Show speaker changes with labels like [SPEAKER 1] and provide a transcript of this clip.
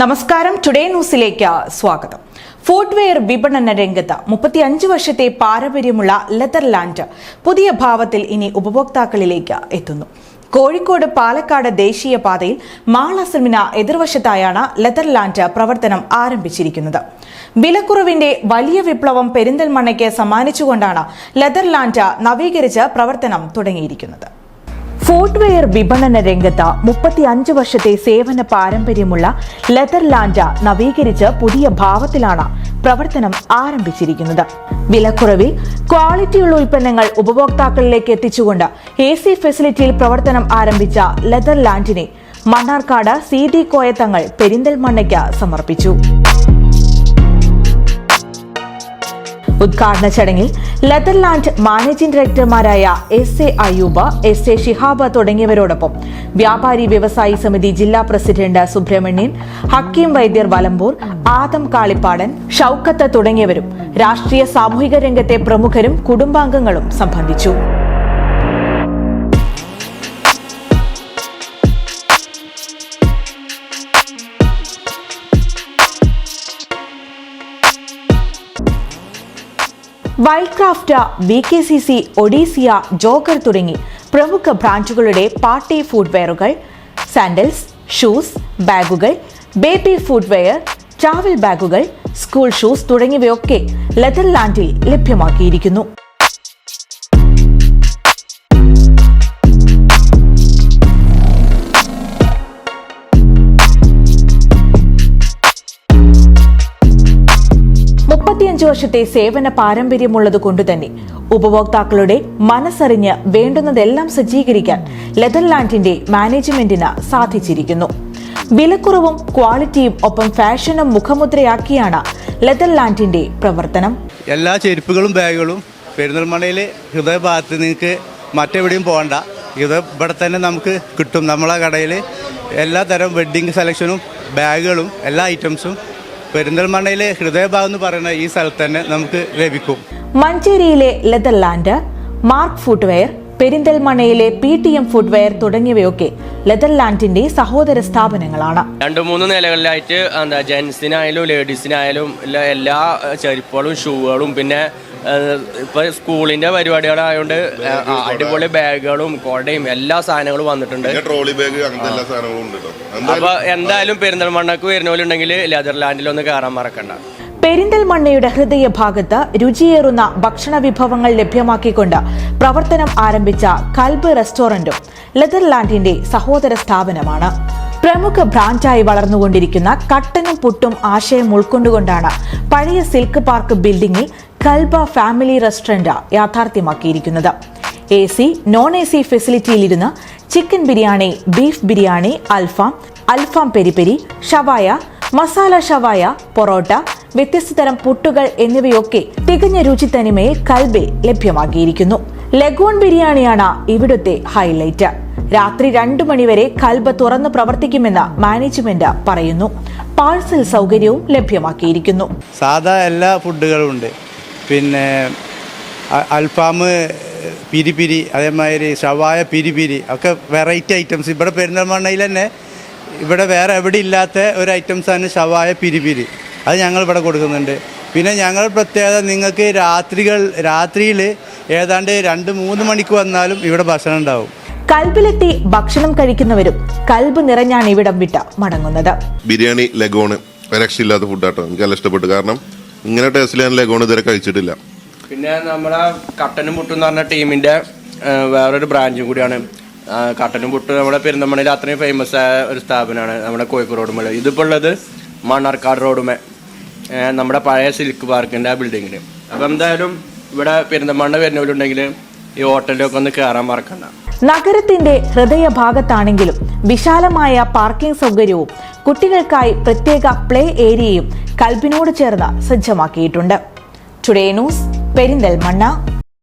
[SPEAKER 1] നമസ്കാരം. ടുഡേ ന്യൂസിലേക്ക് സ്വാഗതം. ഫുട്വെയർ വിപണന രംഗത്ത് മുപ്പത്തിയഞ്ച് വർഷത്തെ പാരമ്പര്യമുള്ള ലെതർലാൻഡ് പുതിയ ഭാവത്തിൽ ഇനി ഉപഭോക്താക്കളിലേക്ക് എത്തുന്നു. കോഴിക്കോട് പാലക്കാട് ദേശീയപാതയിൽ മാളസമിന എതിർവശത്തായാണ് ലെതർലാൻഡ് പ്രവർത്തനം ആരംഭിച്ചിരിക്കുന്നത്. വിലക്കുറവിന്റെ വലിയ വിപ്ലവം പെരിന്തൽമണ്ണയ്ക്ക് സമ്മാനിച്ചുകൊണ്ടാണ് ലെതർലാൻഡ് നവീകരിച്ച് പ്രവർത്തനം തുടങ്ങിയിരിക്കുന്നത്. ഫുട്വെയർ വിപണന രംഗത്ത് മുപ്പത്തി അഞ്ച് വർഷത്തെ സേവന പാരമ്പര്യമുള്ള ലെതർലാൻഡ നവീകരിച്ച് പുതിയ ഭാവത്തിലാണ് പ്രവർത്തനം ആരംഭിച്ചിരിക്കുന്നത്. വിലക്കുറവിൽ ക്വാളിറ്റിയുള്ള ഉൽപ്പന്നങ്ങൾ ഉപഭോക്താക്കളിലേക്ക് എത്തിച്ചുകൊണ്ട് എ സി ഫെസിലിറ്റിയിൽ പ്രവർത്തനം ആരംഭിച്ച ലെതർലാൻഡിനെ മണ്ണാർക്കാട് സി ഡി കോയത്തങ്ങൾ പെരിന്തൽമണ്ണയ്ക്ക് സമർപ്പിച്ചു. ഉദ്ഘാടന ചടങ്ങിൽ Leatherland managing ഡയറക്ടർമാരായ S A Ayuba S A Shihaba തുടങ്ങിയവരോടൊപ്പം വ്യാപാരി വ്യവസായി സമിതി ജില്ലാ പ്രസിഡന്റ് സുബ്രഹ്മണ്യൻ ഹക്കീം വൈദ്യർ വലമ്പൂർ ആദം കാളിപ്പാടൻ ഷൌക്കത്ത് തുടങ്ങിയവരും രാഷ്ട്രീയ സാമൂഹിക രംഗത്തെ പ്രമുഖരും കുടുംബാംഗങ്ങളും സംബന്ധിച്ചു. Wildcraft V K C C ഒഡീസിയ Joker തുടങ്ങി പ്രമുഖ ബ്രാൻഡുകളുടെ പാർട്ടി ഫുഡ്വെയറുകൾ സാൻഡൽസ് ഷൂസ് ബാഗുകൾ ബേബി ഫുഡ്വെയർ ട്രാവൽ ബാഗുകൾ സ്കൂൾ ഷൂസ് തുടങ്ങിയവയൊക്കെ ലെതർലാൻഡിൽ ലഭ്യമാക്കിയിരിക്കുന്നു. മുപ്പത്തിയഞ്ച് വർഷത്തെ സേവന പാരമ്പര്യമുള്ളത് കൊണ്ടുതന്നെ ഉപഭോക്താക്കളുടെ മനസ്സറിഞ്ഞ് വേണ്ടുന്നതെല്ലാം സജ്ജീകരിക്കാൻ ലെതർലാൻഡിന്റെ മാനേജ്മെന്റിന് സാധിച്ചിരിക്കുന്നു. വിലക്കുറവും ക്വാളിറ്റിയും ഒപ്പം ഫാഷനും മുഖമുദ്രയാക്കിയാണ് ലെതർലാൻഡിന്റെ പ്രവർത്തനം.
[SPEAKER 2] എല്ലാ ചെരുപ്പുകളും ബാഗുകളും പെരുന്തൽമണയിലെ ഹൃദയഭാഗത്ത് നിങ്ങൾക്ക് മറ്റെവിടെയും പോകണ്ട. ഇത് ഇവിടെ തന്നെ നമുക്ക് കിട്ടും. നമ്മളെ കടയിൽ എല്ലാ തരം വെഡ്ഡിങ് സെലക്ഷനും ബാഗുകളും എല്ലാ ഐറ്റംസും പെരിന്തൽമണ്ണയിലെ ഹൃദയഭാഗം എന്ന് പറയുന്ന ഈ സ്ഥലത്ത് തന്നെ നമുക്ക് ലഭിക്കും.
[SPEAKER 1] മഞ്ചേരിയിലെ ലെതർലാൻഡ് മാർക്ക് ഫുട്വെയർ പെരിന്തൽമണ്ണയിലെ പി ടി എം ഫുട്വെയർ തുടങ്ങിയവയൊക്കെ ലെതർലാൻഡിന്റെ സഹോദര സ്ഥാപനങ്ങളാണ്.
[SPEAKER 3] രണ്ട് മൂന്ന് നിലകളിലായിട്ട് എന്താ ജെൻസിനായാലും ലേഡീസിനായാലും എല്ലാ ചെരുപ്പുകളും ഷൂകളും പിന്നെ ഇപ്പൊ സ്കൂളിന്റെ പരിപാടികളായതുകൊണ്ട് അടിപൊളി ബാഗുകളും കൊടയും എല്ലാ സാധനങ്ങളും വന്നിട്ടുണ്ട്.
[SPEAKER 4] ട്രോളി ബാഗ് അങ്ങനത്തെ എല്ലാ സാധനങ്ങളും ഉണ്ട്
[SPEAKER 3] അപ്പൊ എന്തായാലും പെരിന്തൽമണ്ണക്ക് വരുന്നവരുണ്ടെങ്കിൽ ലെതർലാൻഡിൽ ഒന്ന് കയറാൻ മറക്കണ്ട.
[SPEAKER 1] പെരിന്തൽമണ്ണയുടെ ഹൃദയഭാഗത്ത് രുചിയേറുന്ന ഭക്ഷണ വിഭവങ്ങൾ ലഭ്യമാക്കിക്കൊണ്ട് പ്രവർത്തനം ആരംഭിച്ച കൽബ് റെസ്റ്റോറന്റും ലെതർലാൻഡിന്റെ സഹോദര സ്ഥാപനമാണ്. പ്രമുഖ ബ്രാൻഡായി വളർന്നുകൊണ്ടിരിക്കുന്ന കട്ടനും പുട്ടും ആശയം ഉൾക്കൊണ്ടുകൊണ്ടാണ് പഴയ സിൽക്ക് പാർക്ക് ബിൽഡിംഗിൽ Kalba family restaurant യാഥാർത്ഥ്യമാക്കിയിരിക്കുന്നത്. A C non A C ഫെസിലിറ്റിയിലിരുന്ന് chicken biryani beef biryani അൽഫാം അൽഫാം പെരിപെരി ഷവായ മസാല ഷവായ പൊറോട്ട വ്യത്യസ്ത തരം പുട്ടുകൾ എന്നിവയൊക്കെ തികഞ്ഞ രുചി തനിമയിൽ കൽബെ ലഭ്യമാക്കിയിരിക്കുന്നു. ലഗോൺ ബിരിയാണിയാണ് ഇവിടുത്തെ ഹൈലൈറ്റ്. രാത്രി രണ്ടു മണിവരെ കൽബ് തുറന്ന് പ്രവർത്തിക്കുമെന്ന് മാനേജ്മെന്റ് പറയുന്നു. പാഴ്സൽ സൗകര്യവും ലഭ്യമാക്കിയിരിക്കുന്നു.
[SPEAKER 2] സാധാ എല്ലാ ഫുഡുകളും ഉണ്ട്. പിന്നെ അൽഫാം പിരിപിരി പിരി അതേമാതിരി ഷവായ പിരി പിരി ഒക്കെ വെറൈറ്റി ഐറ്റംസ്. ഇവിടെ പെരിന്തൽമണ്ണയിൽ തന്നെ ഇവിടെ വേറെ എവിടെ ഇല്ലാത്ത ഒരു ഐറ്റംസാണ് ഷവായ പിരിപിരി. പിരി അത് ഞങ്ങൾ ഇവിടെ കൊടുക്കുന്നുണ്ട്. പിന്നെ ഞങ്ങൾ പ്രത്യേകത നിങ്ങൾക്ക് രാത്രികൾ രാത്രിയിൽ ഏതാണ്ട് രണ്ട് മൂന്ന് മണിക്ക് വന്നാലും ഇവിടെ ഭക്ഷണം ഉണ്ടാവും.
[SPEAKER 1] കൽബിലെത്തി ഭക്ഷണം കഴിക്കുന്നവരും കൽബ് നിറഞ്ഞാണ് ഇവിടം വിട്ട് മടങ്ങുന്നത്.
[SPEAKER 4] ബിരിയാണി ലഗോണ് രക്ഷയില്ലാത്ത ഫുഡാട്ടോ എനിക്ക് നല്ല ഇഷ്ടപ്പെട്ടു. കാരണം ഇങ്ങനെ ടേസ്റ്റിൽ ഞാൻ ലഗോൺ ഇതുവരെ കഴിച്ചിട്ടില്ല.
[SPEAKER 3] പിന്നെ നമ്മുടെ കട്ടനും പുട്ടും എന്ന് പറഞ്ഞ ടീമിന്റെ വേറൊരു ബ്രാഞ്ചും കൂടിയാണ്. കട്ടനും പുട്ട് നമ്മുടെ പെരുന്തമണിയിൽ അത്രയും ഫേമസ് ആയ ഒരു സ്ഥാപനമാണ് നമ്മുടെ കോഴിക്കോട് റോഡുമേൽ ഇതിപ്പോൾ ഉള്ളത് മണ്ണാർക്കാട് റോഡുമേ. നമ്മുടെ പഴയ സിൽക്ക് പാർക്കിന്റെ ആ ബിൽഡിങ്ങിൽ അപ്പം എന്തായാലും ഇവിടെ പെരുന്തമണ്ണ വരുന്നവരുണ്ടെങ്കിൽ ഈ ഹോട്ടലിലൊക്കെ ഒന്ന് കയറാൻ മറക്കണ്ട.
[SPEAKER 1] നഗരത്തിന്റെ ഹൃദയഭാഗത്താണെങ്കിലും വിശാലമായ പാർക്കിംഗ് സൗകര്യവും കുട്ടികൾക്കായി പ്രത്യേക പ്ലേ ഏരിയയും കൽബിനോട് ചേർന്ന് സജ്ജമാക്കിയിട്ടുണ്ട്. Today news Perinthalmanna